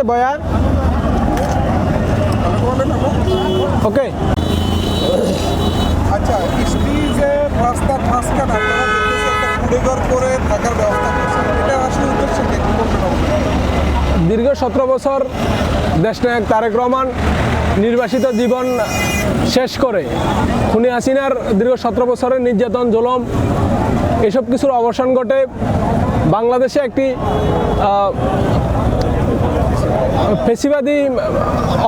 আছে বয়া ওকে আচ্ছা স্টিজে রাস্তার মাঝখানে আপনারা দেখতেছি কুড়েঘর করে থাকার ব্যবস্থা করছেন এটা আসলে উদ্দেশ্য? দীর্ঘ সতেরো বছর দেশনায়ক তারেক রহমান নির্বাসিত জীবন শেষ করে খুনি হাসিনার দীর্ঘ সতেরো বছরের নির্যাতন জুলম এসব কিছুর অবসান ঘটে বাংলাদেশে একটি ফেসিবাদী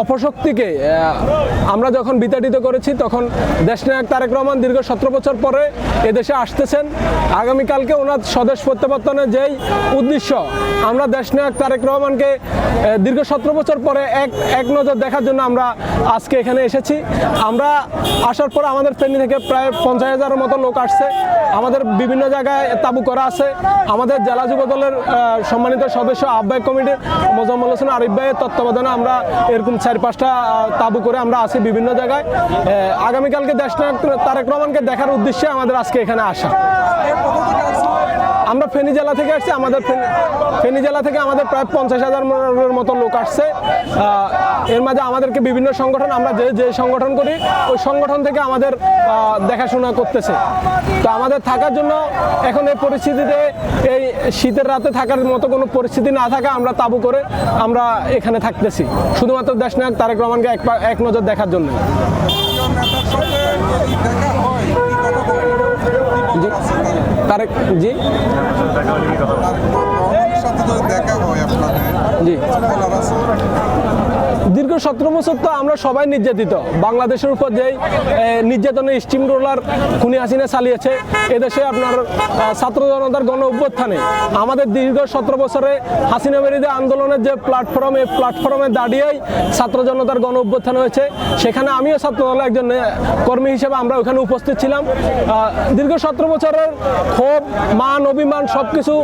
অপশক্তিকে আমরা যখন বিতাড়িত করেছি, তখন দেশনায়ক তারেক রহমান দীর্ঘ সতেরো বছর পরে এদেশে আসতেছেন। আগামীকালকে ওনার স্বদেশ প্রত্যাবর্তনের যেই উদ্দেশ্য, আমরা দেশনায়ক তারেক রহমানকে দীর্ঘ সতেরো বছর পরে এক এক নজর দেখার জন্য আমরা আজকে এখানে এসেছি। আমরা আসার পর আমাদের ফেনী থেকে প্রায় পঞ্চাশ হাজারের মতো লোক আসছে। আমাদের বিভিন্ন জায়গায় তাবু করা আছে। আমাদের জেলা যুব দলের সম্মানিত সদস্য আহ্বায়ক কমিটির মোজাম্মল হোসেন আরিফ তত্ত্বাবধানে আমরা এরকম চার পাঁচটা তাবু করে আমরা আসি বিভিন্ন জায়গায়। আগামীকালকে দেশ তারেক রহমানকে দেখার উদ্দেশ্যে আমাদের আজকে এখানে আসা। আমরা ফেনী জেলা থেকে আসছি আমাদের ফেনী- জেলা থেকে আমাদের প্রায় পঞ্চাশ হাজার মতো লোক আসছে। এর মাঝে আমাদেরকে বিভিন্ন সংগঠন আমরা যে যে সংগঠন করি ওই সংগঠন থেকে আমাদের দেখাশোনা করতেছে। তো আমাদের থাকার জন্য এখন এই পরিস্থিতিতে এই শীতের রাতে থাকার মতো কোনো পরিস্থিতি না থাকা আমরা তাবু করে আমরা এখানে থাকতেছি। শুধুমাত্র দেশনায়ক তারেক রহমানকে এক পা- এক নজর দেখার জন্য? তারেক জি? তার রহমানের সাথে যদি দেখা হয় আপনাদের জি কিছু বলার আছে দীর্ঘ সতেরো বছর তো আমরা সবাই নির্যাতিত। বাংলাদেশের উপর যেই নির্যাতনের স্টিম রোলার খুনি হাসিনা চালিয়েছে, এদেশে আপনার ছাত্র জনতার গণ অভ্যুত্থানে। আমাদের দীর্ঘ সতেরো বছরে হাসিনা বিরোধী আন্দোলনের যে প্ল্যাটফর্ম এই প্ল্যাটফর্মে দাঁড়িয়েই ছাত্র জনতার গণ অভ্যুত্থান হয়েছে। সেখানে আমিও ছাত্র দলের একজন কর্মী হিসেবে আমরা ওখানে উপস্থিত ছিলাম। দীর্ঘ সতেরো বছরের ক্ষোভ, মান, অভিমান সব কিছু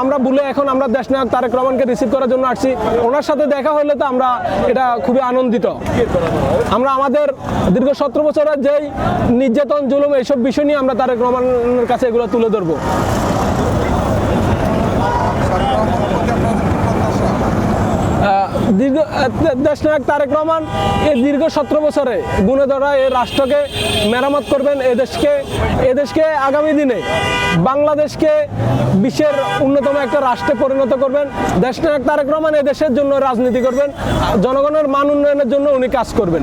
আমরা ভুলে এখন আমরা দেশ দেশনায়ক তারেক রহমানকে রিসিভ করার জন্য আসছি। ওনার সাথে দেখা হলে তো আমরা এটা খুবই আনন্দিত। আমরা আমাদের দীর্ঘ সতেরো বছরের যেই নির্যাতন, জুলুম, এইসব বিষয় নিয়ে আমরা তারেক রহমানের কাছে এগুলো তুলে ধরবো। দেশনায়ক তারেক রহমান এই দীর্ঘ সতেরো বছরে গুণে ধরা এই রাষ্ট্রকে মেরামত করবেন এদেশকে এদেশকে আগামী দিনে বাংলাদেশকে বিশ্বের অন্যতম একটা রাষ্ট্রে পরিণত করবেন। দেশনায়ক তারেক রহমান এদেশের জন্য রাজনীতি করবেন। জনগণের মান উন্নয়নের জন্য উনি কাজ করবেন।